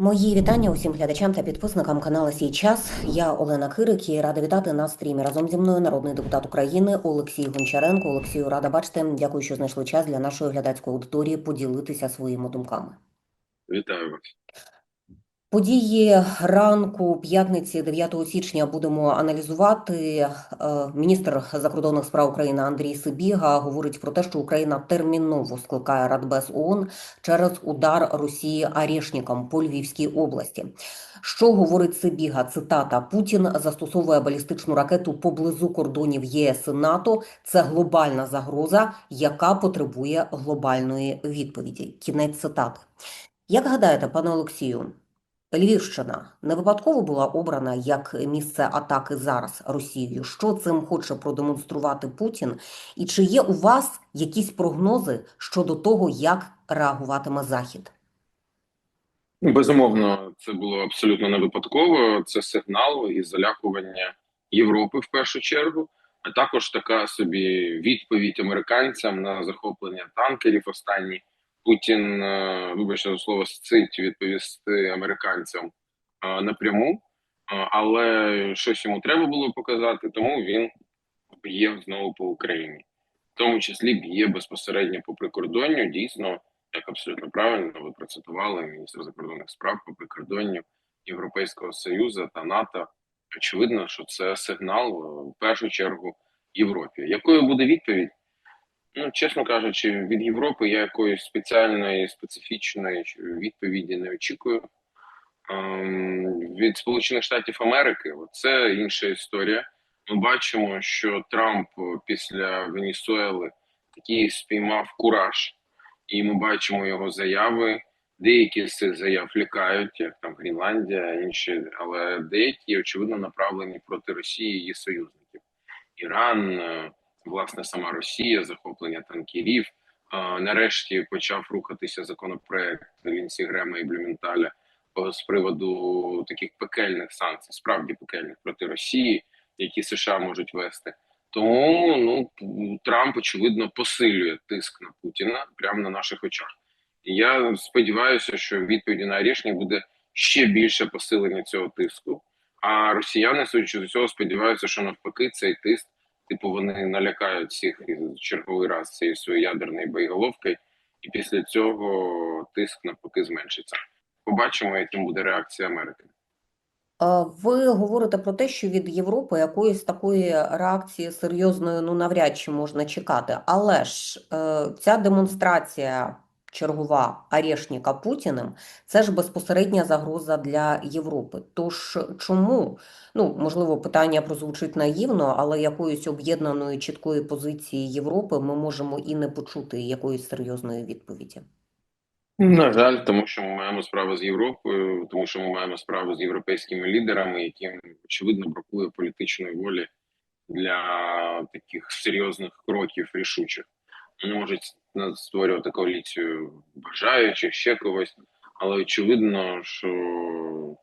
Мої вітання усім глядачам та підписникам каналу «Сій час». Я Олена Кирик і рада вітати на стрімі разом зі мною народний депутат України Олексій Гончаренко. Олексію, рада бачити. Дякую, що знайшли час для нашої глядацької аудиторії поділитися своїми думками. Вітаю вас. Події ранку п'ятниці 9 січня будемо аналізувати. Е, Міністр закордонних справ України Андрій Сибіга говорить про те, що Україна терміново скликає Радбез ООН через удар Росії арешникам по Львівській області. Що говорить Сибіга? Цитата: Путін застосовує балістичну ракету поблизу кордонів ЄС і НАТО. Це глобальна загроза, яка потребує глобальної відповіді. Кінець цитати. Як гадаєте, пане Олексію? Львівщина не випадково була обрана як місце атаки зараз Росією. Що цим хоче продемонструвати Путін? І чи є у вас якісь прогнози щодо того, як реагуватиме Захід? Безумовно, це було абсолютно не випадково. Це сигнал і залякування Європи в першу чергу, а також така собі відповідь американцям на захоплення танкерів. Останні Путін, е, вибачте за слово, сцить відповісти американцям е, напряму, Е, але щось йому треба було показати, тому він б'є знову по Україні, в тому числі б'є безпосередньо по прикордонню. Дійсно, як абсолютно правильно ви процитували міністр закордонних справ по прикордонню Європейського союзу та НАТО. Очевидно, що це сигнал в першу чергу Європі. Якою буде відповідь? Ну, чесно кажучи, від Європи я якоїсь спеціальної специфічної відповіді не очікую. Ем, від Сполучених Штатів Америки це інша історія. Ми бачимо, що Трамп після Венесуели такий спіймав кураж, і ми бачимо його заяви. Деякі з цих заяв лякають, як там Грінландія, інші, але деякі очевидно направлені проти Росії і її союзників. Іран, е, власне, сама Росія, захоплення танкерів. Нарешті почав рухатися законопроект Лінсі Грема і Блюменталя е, з приводу таких пекельних санкцій, справді пекельних проти Росії, які США можуть вести. Тому ну Трамп очевидно посилює тиск на Путіна прямо на наших очах. І я сподіваюся, що в відповіді на Арішні буде ще більше посилення цього тиску. А росіяни, судячи з цього, сподіваються, що навпаки цей тиск, типу, вони налякають всіх черговий раз цією своєю ядерною боєголовкою, і після цього тиск навпаки зменшиться. Побачимо, яким буде реакція Америки. Ви говорите про те, що від Європи якоїсь такої реакції серйозної ну навряд чи можна чекати. Але ж е, ця демонстрація чергова арешника Путіним це ж безпосередня загроза для Європи. Тож чому, ну можливо, питання прозвучить наївно, але якоїсь об'єднаної чіткої позиції Європи ми можемо і не почути якоїсь серйозної відповіді. На жаль, тому що ми маємо справу з Європою, тому що ми маємо справу з європейськими лідерами, яким очевидно бракує політичної волі для таких серйозних кроків рішучих. Можуть створювати коаліцію бажаючих ще когось, але очевидно, що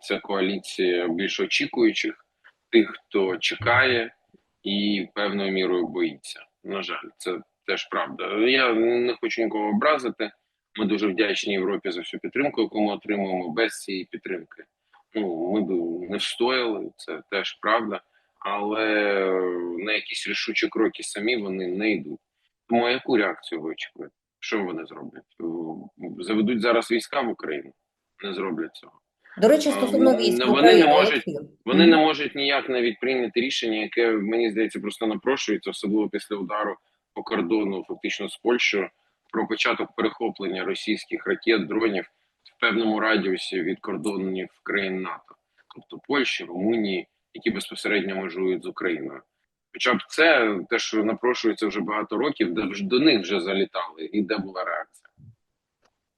це коаліція більш очікуючих, тих, хто чекає і певною мірою боїться. На жаль, це теж правда. Я не хочу нікого образити. Ми дуже вдячні Європі за всю підтримку, яку ми отримуємо без цієї підтримки. Ну ми б не встояли, це теж правда, але на якісь рішучі кроки самі вони не йдуть. Тому яку реакцію ви очікуєте? Що вони зроблять? Заведуть зараз війська в Україну? Не зроблять цього. До речі, стосовно військ Вони не можуть-. Вони не можуть ніяк навіть прийняти рішення, яке мені здається просто напрошується, особливо після удару по кордону, фактично з Польщею, про початок перехоплення російських ракет, дронів в певному радіусі від кордонів країн НАТО, тобто Польщі, Румунії, які безпосередньо межують з Україною. Хоча б це те, що напрошується вже багато років, де до них вже залітали, і де була реакція.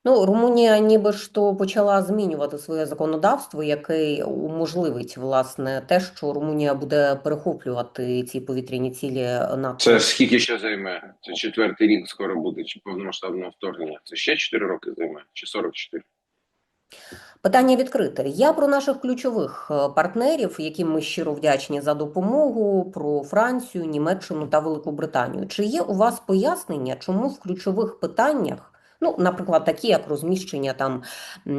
Ну, Румунія ніби ж то почала змінювати своє законодавство, яке уможливить, власне, те, що Румунія буде перехоплювати ці повітряні цілі НАТО. Це скільки ще займе? Це четвертий рік скоро буде чи повномасштабного вторгнення. Це ще 4 роки займе, чи 44? Питання відкрите. Я про наших ключових е, партнерів, яким ми щиро вдячні за допомогу, про Францію, Німеччину та Велику Британію. Чи є у вас пояснення, чому в ключових питаннях, Ну, наприклад, такі як розміщення там е,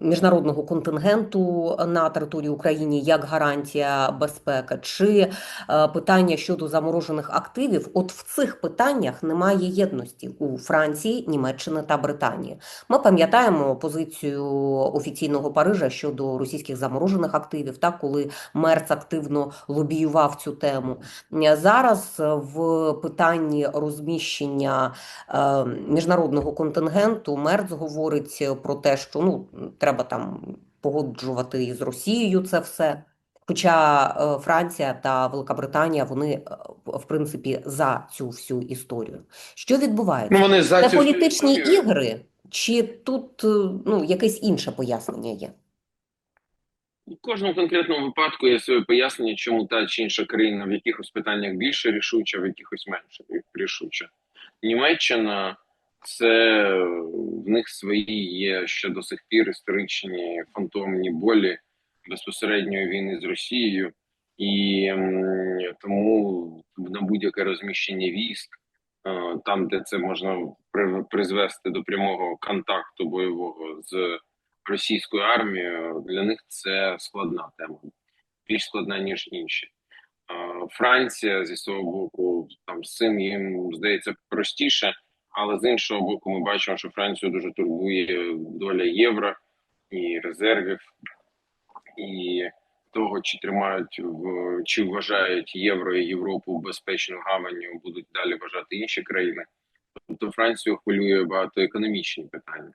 міжнародного контингенту на території України як гарантія безпеки, чи е, питання щодо заморожених активів. От в цих питаннях немає єдності у Франції, Німеччини та Британії. Ми пам'ятаємо позицію офіційного Парижа щодо російських заморожених активів, так коли Мерц активно лобіював цю тему. Зараз в питанні розміщення е, міжнародного контингенту Мерц говорить про те, що ну треба там погоджувати із Росією це все. Хоча е, Франція та Велика Британія вони е, в принципі за цю всю історію. Що відбувається? Ну вони за Це цю політичні історію. ігри, чи тут е, ну якесь інше пояснення є? У кожному конкретному випадку є своє пояснення, чому та чи інша країна в якихось питаннях більше рішуча, в якихось менше рішуча. Німеччина це в них свої є ще до сих пір історичні фантомні болі безпосередньої війни з Росією, і тому на будь-яке розміщення військ, е, там, де це можна при- призвести до прямого контакту бойового з російською армією, для них це складна тема, більш складна ніж інші. Е, Франція зі свого боку там з цим їм здається простіше, але з іншого боку, ми бачимо, що Францію дуже турбує доля євро і резервів, і того, чи тримають в чи вважають євро і Європу безпечною гаванню, будуть далі вважати інші країни. Тобто Францію хвилює багато економічні питання.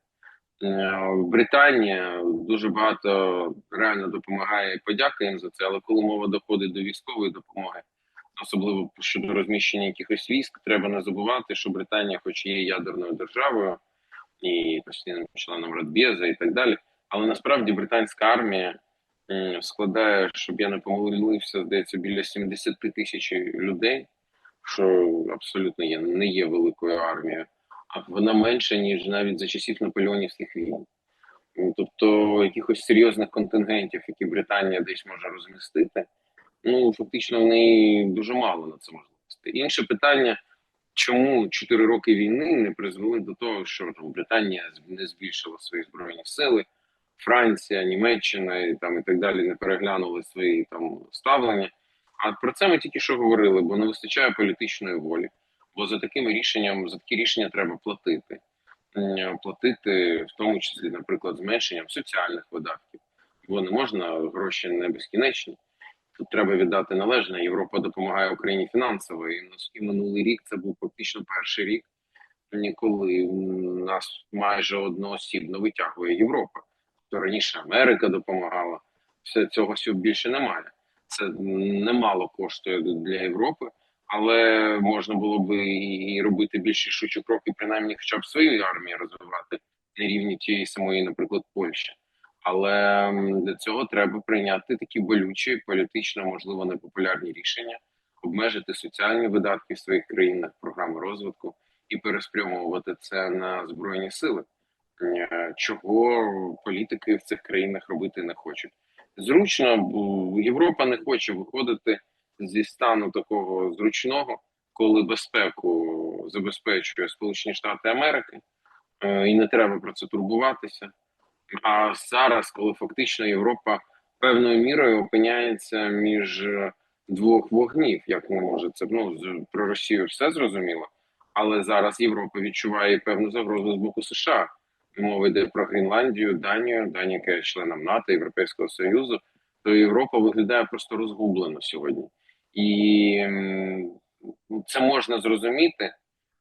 Е, Британія дуже багато реально допомагає і подяка їм за це, але коли мова доходить до військової допомоги, особливо щодо розміщення якихось військ, треба не забувати, що Британія, хоч є ядерною державою і постійним членом Радбєза і так далі, але насправді британська армія складає, щоб я не помилився, здається, біля 70 тисяч людей, що абсолютно є не є великою армією а вона менша, ніж навіть за часів наполеонівських війн. Тобто якихось серйозних контингентів, які Британія десь може розмістити, ну фактично в неї дуже мало на це можливості. Інше питання, чому 4 роки війни не призвели до того, що там Британія не збільшила свої збройні сили, Франція, Німеччина і там і так далі не переглянули свої там ставлення. А про це ми тільки що говорили, бо не вистачає політичної волі. Бо за такими рішенням за такі рішення треба платити. Платити, в тому числі, наприклад, зменшенням соціальних видатків, бо не можна гроші не безкінечні. Тут треба віддати належне. Європа допомагає Україні фінансово. І, минулий рік це був фактично перший рік, коли нас майже одноосібно витягує Європа. То раніше Америка допомагала. Все цього всього більше немає. Це немало коштує для Європи але можна було би і робити більш рішучі кроки, принаймні, хоча б свою армію розвивати на рівні тієї самої, наприклад, Польщі. Але для цього треба прийняти такі болючі, політично можливо непопулярні рішення, обмежити соціальні видатки в своїх країнах, програми розвитку і переспрямовувати це на збройні сили, Е, чого політики в цих країнах робити не хочуть. Зручно Європа не хоче виходити зі стану такого зручного, коли безпеку забезпечує Сполучені Штати Америки, е, і не треба про це турбуватися. А зараз, коли фактично Європа певною мірою опиняється між двох вогнів, як не може це ну про Росію все зрозуміло, але зараз Європа відчуває певну загрозу з боку США. Мова йде про Гренландію, Данію, Данія, яка є членом НАТО, Європейського Союзу, то Європа виглядає просто розгублено сьогодні. І це можна зрозуміти,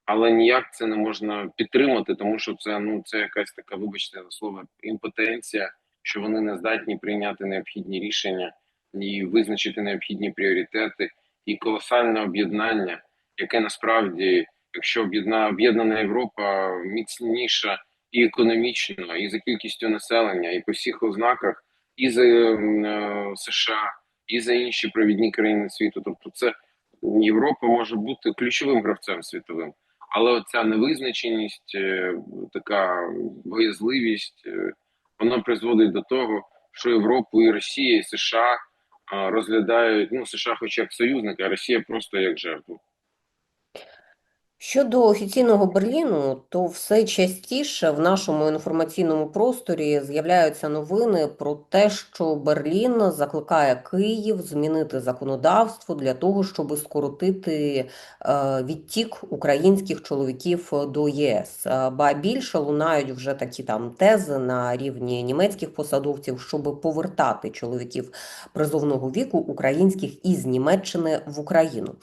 але ніяк це не можна підтримати, тому що це ну це якась така, вибачте за слово, імпотенція, що вони не здатні прийняти необхідні рішення і визначити необхідні пріоритети, і колосальне об'єднання, яке насправді, якщо об'єдна об'єднана Європа міцніша і економічно, і за кількістю населення, і по всіх ознаках, і за е, США і за інші провідні країни світу. Тобто, це Європа може бути ключовим гравцем світовим, але ця невизначеність, е, така боязливість, е, вона призводить до того, що Європу і Росія, і США розглядають ну США, хоч як союзника, а Росія просто як жертву. Щодо офіційного Берліну, то все частіше в нашому інформаційному просторі з'являються новини про те, що Берлін закликає Київ змінити законодавство для того, щоб скоротити е, відтік українських чоловіків до ЄС. Е, Ба більше лунають вже такі там тези на рівні німецьких посадовців, щоб повертати чоловіків призовного віку українських із Німеччини в Україну.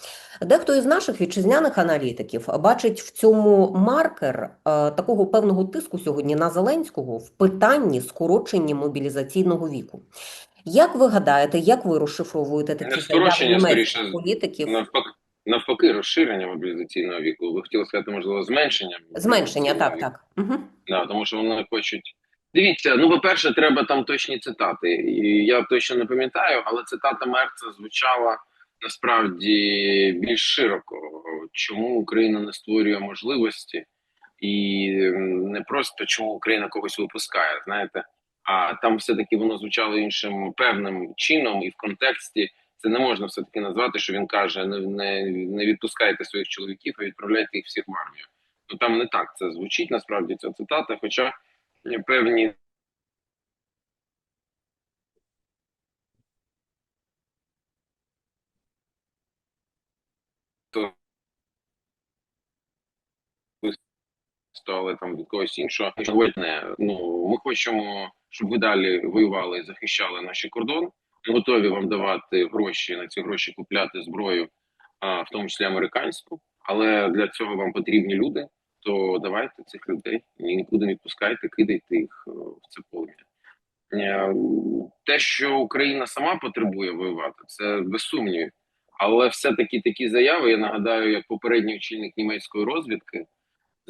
Дехто із наших вітчизняних аналітиків бачить в цьому маркер е, такого певного тиску сьогодні на Зеленського в питанні скорочення мобілізаційного віку. Як ви гадаєте, як ви розшифровуєте такі скорочення, скоріше, політиків? Навпаки, навпаки, розширення мобілізаційного віку. Ви хотіли сказати, можливо, зменшення? Зменшення, так, так. Угу. Да, тому що вони хочуть. Дивіться, ну, по-перше, треба там точні цитати. І я точно не пам'ятаю, але цитата Мерца звучала насправді більш широко. Чому Україна не створює можливості, і не просто чому Україна когось випускає, знаєте, а там все-таки воно звучало іншим певним чином, і в контексті це не можна все-таки назвати, що він каже: не, не, не відпускайте своїх чоловіків, а відправляйте їх всіх в армію. Ну там не так це звучить насправді ця цитата, хоча певні то але там від когось іншого. Говорить, не ну ми хочемо, щоб ви далі воювали і захищали наші кордони. Ми готові вам давати гроші на ці гроші купляти зброю, а, в тому числі американську. Але для цього вам потрібні люди. То давайте цих людей нікуди не відпускайте, кидайте їх е, в це поле. Е, Те, що Україна сама потребує воювати, це без сумнівів. Але все-таки такі заяви, я нагадаю, як попередній очільник німецької розвідки,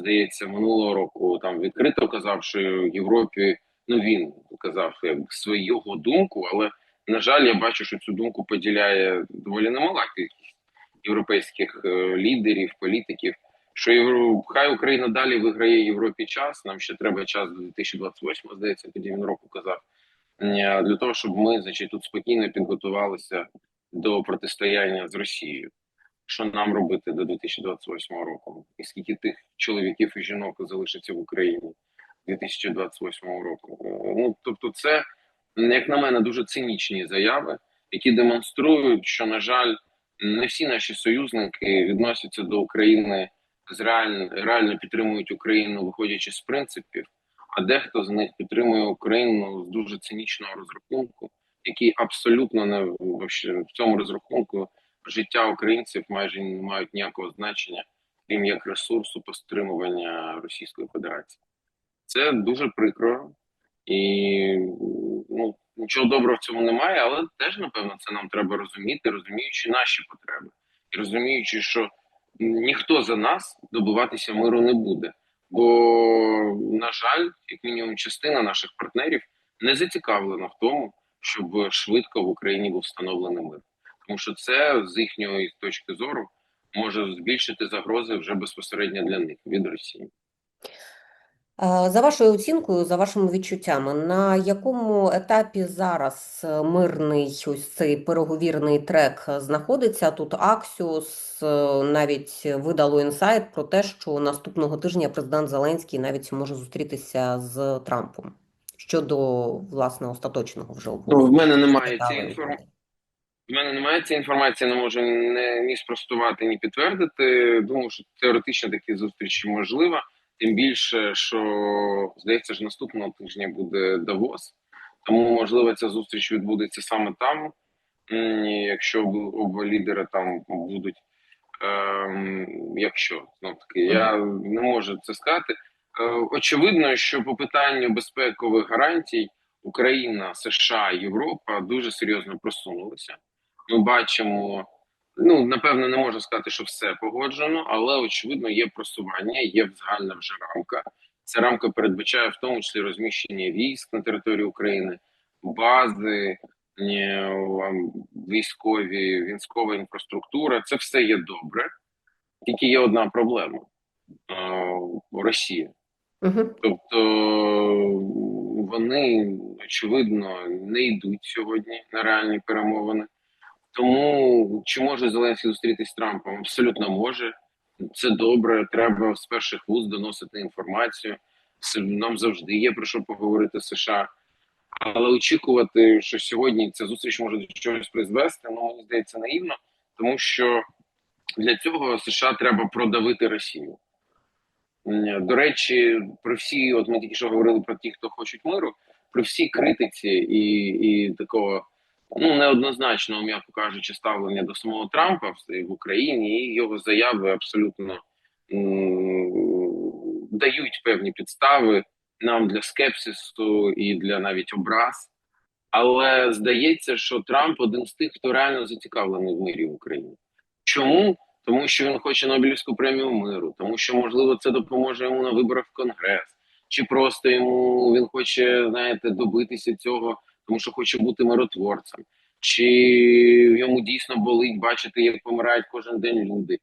здається, минулого року там відкрито казав, що Європі ну він казав як свою думку, але на жаль, я бачу, що цю думку поділяє доволі немала кількість європейських е, лідерів, політиків. Що Євро... хай Україна далі виграє Європі час. Нам ще треба час до 2028, здається, тоді він року казав. Для того щоб ми значить, тут спокійно підготувалися до протистояння з Росією що нам робити до 2028 року, і скільки тих чоловіків і жінок залишиться в Україні 2028 року. Ну тобто, це як на мене дуже цинічні заяви, які демонструють, що на жаль, не всі наші союзники відносяться до України з реально, реально підтримують Україну, виходячи з принципів. А дехто з них підтримує Україну з дуже цинічного розрахунку, який абсолютно не в цьому розрахунку життя українців майже не мають ніякого значення, крім як ресурсу по стримування Російської Федерації. Це дуже прикро і ну нічого доброго в цьому немає, але теж напевно це нам треба розуміти, розуміючи наші потреби і розуміючи, що ніхто за нас добиватися миру не буде. Бо, на жаль, як мінімум, частина наших партнерів не зацікавлена в тому, щоб швидко в Україні був встановлений мир тому що це з їхньої точки зору може збільшити загрози вже безпосередньо для них від Росії. За вашою оцінкою, за вашими відчуттями, на якому етапі зараз е, мирний ось цей переговірний трек знаходиться? Тут Аксіос е, навіть видало інсайт про те, що наступного тижня президент Зеленський навіть може зустрітися з Трампом щодо власне остаточного вже Ну, в мене немає цієї інформації. В мене немає цієї інформації, не можу не, ні спростувати, ні підтвердити. Думаю, що теоретично такі зустрічі можлива. Тим більше, що здається, ж наступного тижня буде Давос, тому можливо ця зустріч відбудеться саме там, якщо оба лідери там будуть. Ем, якщо знов таки, я не можу це сказати. Е, очевидно, що по питанню безпекових гарантій Україна, США, Європа дуже серйозно просунулися. Ми бачимо, ну напевно, не можу сказати, що все погоджено, але очевидно є просування, є загальна вже рамка. Ця рамка передбачає в тому числі розміщення військ на території України, бази, е, військові, військова інфраструктура. Це все є добре. Тільки є одна проблема: е, Росія. Угу. Тобто вони очевидно не йдуть сьогодні на реальні перемовини. Тому чи може Зеленський зустрітися з Трампом? Абсолютно може. Це добре. Треба з перших вуз доносити інформацію. Нам завжди є про що поговорити з США. Але очікувати, що сьогодні ця зустріч може до чогось призвести, ну мені здається наївно, тому що для цього США треба продавити Росію. До речі, при всій, от ми тільки що говорили про ті, хто хочуть миру, при всій критиці і, і такого ну неоднозначного, м'яко кажучи, ставлення до самого Трампа в, Україні і його заяви абсолютно дають певні підстави нам для скепсису і для навіть образ. Але здається, що Трамп один з тих, хто реально зацікавлений в мирі в Україні. Чому? Тому що він хоче Нобелівську премію миру, тому що можливо це допоможе йому на виборах в Конгрес, чи просто йому він хоче, знаєте, добитися цього, тому що хоче бути миротворцем, чи йому дійсно болить бачити, як помирають кожен день люди.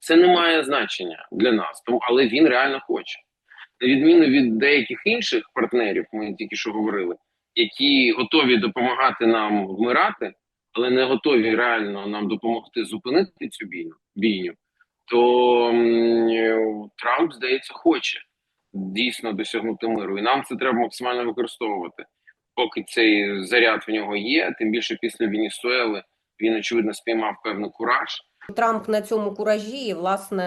Це не має значення для нас, тому але він реально хоче. На відміну від деяких інших партнерів, ми тільки що говорили, які готові допомагати нам вмирати, але не готові реально нам допомогти зупинити цю бійну, бійню, то Трамп, здається, хоче дійсно досягнути миру. І нам це треба максимально використовувати. Поки цей заряд в нього є, тим більше після Венесуели він, очевидно, спіймав певний кураж. Трамп на цьому куражі, і, власне,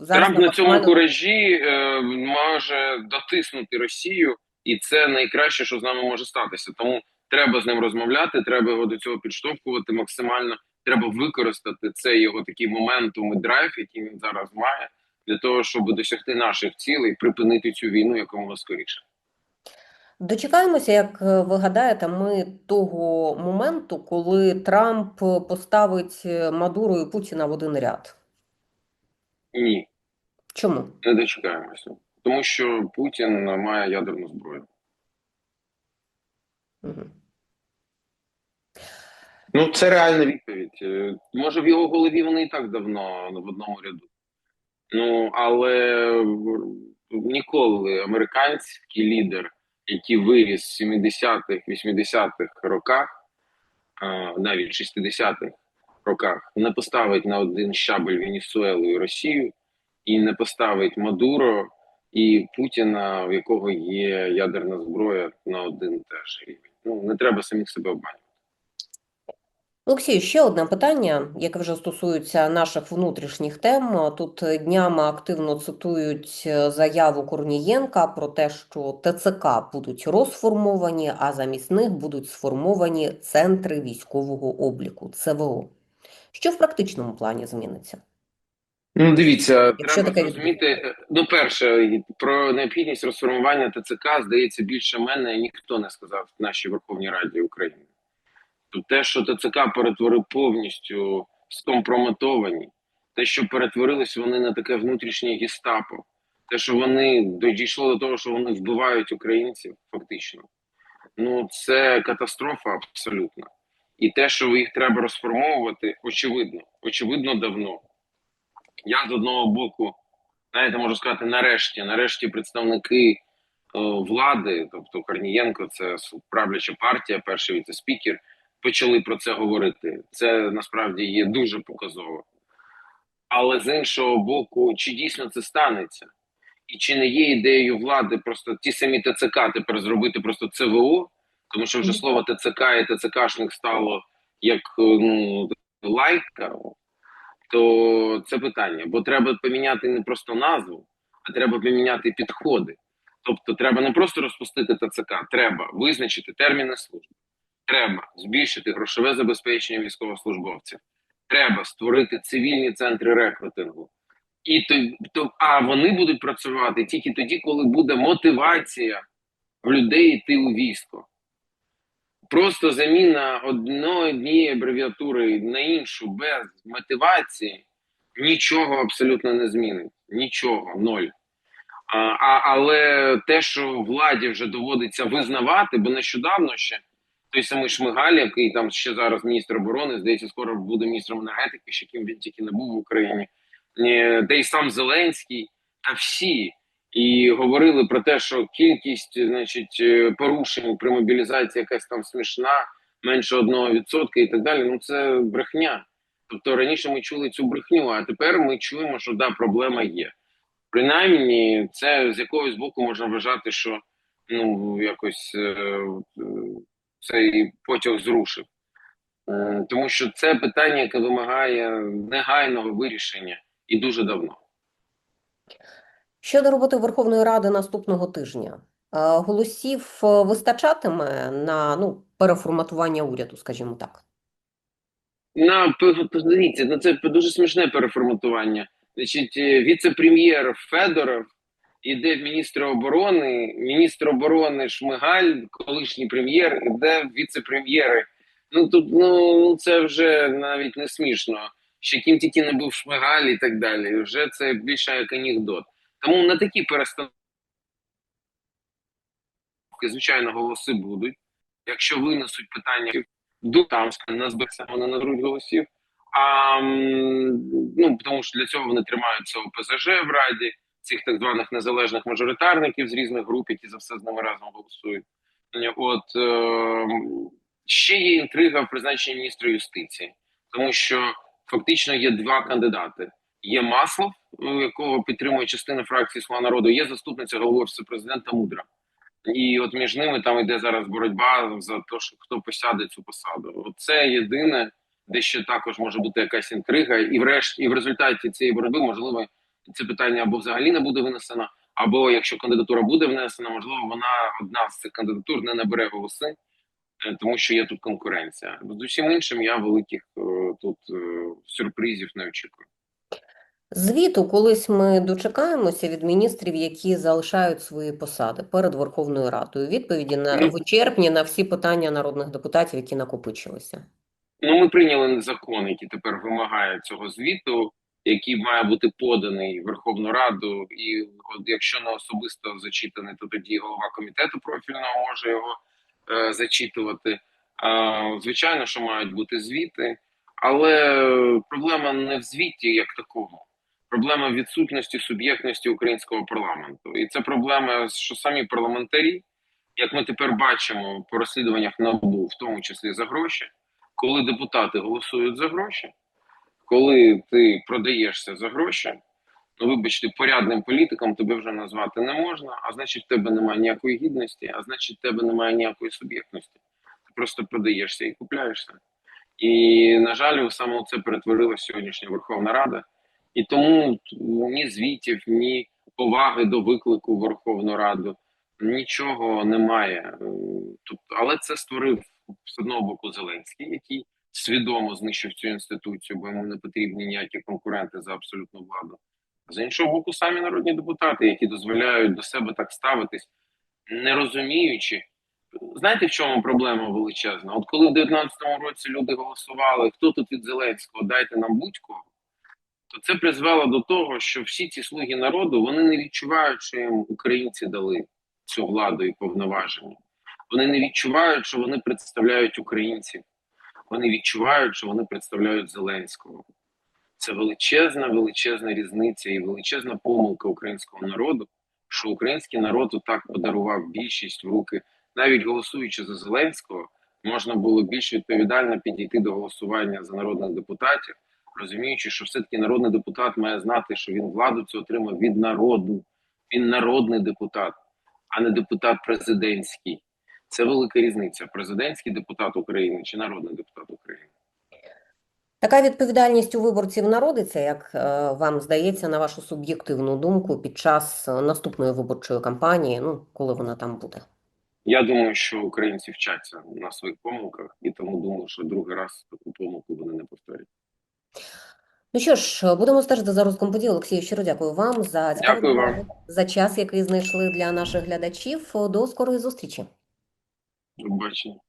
зараз Трамп на цьому куражі е, може дотиснути Росію, і це найкраще, що з нами може статися. Тому треба з ним розмовляти, треба його до цього підштовхувати максимально. Треба використати цей його такий моментум і драйв, який він зараз має, для того, щоб досягти наших цілей, припинити цю війну якомога скоріше. Дочекаємося, як е, ви гадаєте, ми того моменту, коли Трамп поставить е, Мадуро і Путіна в один ряд. Ні, Чому? не дочекаємося, тому що Путін має ядерну зброю. Мгм. Ну, це реальна відповідь. Е, Може, в його голові вони і так давно в одному ряду. Ну, але ніколи американський лідер, який виріс в 70-х, 80-х роках, навіть 60-х роках, не поставить на один щабель Венесуелу і Росію, і не поставить Мадуро і Путіна, в якого є ядерна зброя, на один теж рівень. Ну, не треба самих себе обманювати. Олексію, ще одне питання, яке вже стосується наших внутрішніх тем. Тут днями активно цитують е, заяву Корнієнка про те, що ТЦК будуть розформовані, а замість них будуть сформовані центри військового обліку ЦВО. Що в практичному плані зміниться? Ну, дивіться, Якщо треба таке зрозуміти. е, Ну, перше, про необхідність розформування ТЦК, здається, більше мене ніхто не сказав в нашій Верховній Раді України. Те, що ТЦК перетворив повністю скомпрометовані, те, що перетворились вони на таке внутрішнє гестапо, те, що вони дійшло до того, що вони вбивають українців, фактично. Ну, це катастрофа абсолютна. І те, що їх треба розформовувати, очевидно, очевидно, давно. Я з одного боку, знаєте, можу сказати, нарешті, нарешті представники е, влади, тобто Корнієнко, це правляча партія, перший віце-спікер, почали про це говорити. Це насправді є дуже показово. Але з іншого боку, чи дійсно це станеться? І чи не є ідеєю влади просто ті самі ТЦК тепер зробити просто ЦВО, тому що вже слово ТЦК і ТЦКшник стало як ну, лайка, то це питання. Бо треба поміняти не просто назву, а треба поміняти підходи. Тобто, треба не просто розпустити ТЦК, треба визначити терміни служби, треба збільшити грошове забезпечення військовослужбовців, треба створити цивільні центри рекрутингу. І то, то, а вони будуть працювати тільки тоді, коли буде мотивація в людей йти у військо. Просто заміна одної однієї абревіатури на іншу без мотивації нічого абсолютно не змінить. Нічого, ноль. А, але те, що владі вже доводиться визнавати, бо нещодавно ще той самий Шмигаль, який там ще зараз міністр оборони, здається, скоро буде міністром енергетики, ще ким він тільки не був в Україні, е, де й сам Зеленський, та всі. І говорили про те, що кількість, значить, е, порушень при мобілізації якась там смішна, менше одного відсотка і так далі. Ну це брехня. Тобто раніше ми чули цю брехню, а тепер ми чуємо, що да, проблема є. Принаймні, це з якогось боку можна вважати, що ну якось е, цей потяг зрушив. Е, Тому що це питання, яке вимагає негайного вирішення і дуже давно. Щодо роботи Верховної Ради наступного тижня, е, голосів е, вистачатиме на ну, переформатування уряду, скажімо так. На дивіться, ну це дуже смішне переформатування. Значить, віце-прем'єр Федоров іде в міністра оборони, міністр оборони Шмигаль, колишній прем'єр, іде віце-прем'єри. Ну тут ну це вже навіть не смішно. Ще ким тільки не був Шмигаль і так далі. Вже це більше як анекдот. Тому на такі перестановки, звичайно, голоси будуть. Якщо винесуть питання до там назбереться, вони наберуть голосів. А ну тому що для цього вони тримаються ОПЗЖ в Раді, цих так званих незалежних мажоритарників з різних груп, які за все з ними разом голосують. От е, ще є інтрига в призначенні міністра юстиції, тому що фактично є два кандидати: є Маслов, якого підтримує частина фракції Слуга народу, є заступниця голови офісу президента Мудра. І от між ними там йде зараз боротьба за те, що хто посяде цю посаду. От це єдине, де ще також може бути якась інтрига, і врешті, і в результаті цієї боротьби можливо це питання або взагалі не буде винесено, або якщо кандидатура буде внесена, можливо, вона одна з цих кандидатур не набере голоси, е, тому що є тут конкуренція. З усім іншим я великих е, тут е, сюрпризів не очікую. Звіту колись ми дочекаємося від міністрів, які залишають свої посади перед Верховною Радою. Відповіді на Ну. вичерпні на всі питання народних депутатів, які накопичилися. Ну, ми прийняли закон, який тепер вимагає цього звіту, який має бути поданий Верховну Раду, і от якщо не особисто зачитаний, то тоді голова комітету профільного може його е, зачитувати. А, звичайно, що мають бути звіти, але проблема не в звіті як такому. Проблема відсутності суб'єктності українського парламенту, і це проблема, що самі парламентарі, як ми тепер бачимо по розслідуваннях НАБУ, в тому числі за гроші коли депутати голосують за гроші, коли ти продаєшся за гроші, ну вибачте, порядним політиком тебе вже назвати не можна, а значить, в тебе немає ніякої гідності, а значить, в тебе немає ніякої суб'єктності. Ти просто продаєшся і купляєшся. І, на жаль, саме це перетворила сьогоднішня Верховна Рада. І тому ні звітів, ні поваги до виклику Верховну Раду, нічого немає. Тобто, але це створив з одного боку Зеленський, який свідомо знищив цю інституцію, бо йому не потрібні ніякі конкуренти за абсолютну владу. А з іншого боку, самі народні депутати, які дозволяють до себе так ставитись, не розуміючи. Знаєте, в чому проблема величезна? От коли в 19-му році люди голосували, хто тут від Зеленського, дайте нам будь-кого, то це призвело до того, що всі ці слуги народу вони не відчувають, що їм українці дали цю владу і повноваження. Вони не відчувають, що вони представляють українців. Вони відчувають, що вони представляють Зеленського. Це величезна, величезна різниця і величезна помилка українського народу, що український народ отак подарував більшість в руки, навіть голосуючи за Зеленського, можна було більш відповідально підійти до голосування за народних депутатів, розуміючи, що все-таки народний депутат має знати, що він владу цю отримав від народу. Він народний депутат, а не депутат президентський. Це велика різниця: президентський депутат України чи народний депутат України. Така відповідальність у виборців народиться, як е, вам здається, на вашу суб'єктивну думку, під час е, наступної виборчої кампанії, ну, коли вона там буде. Я думаю, що українці вчаться на своїх помилках, і тому думаю, що другий раз таку помилку вони не повторять. Ну що ж, будемо стежити за розвитком подій. Олексію, щиро дякую вам за Дякую вам. за час, який знайшли для наших глядачів. До скорої зустрічі. До побачення.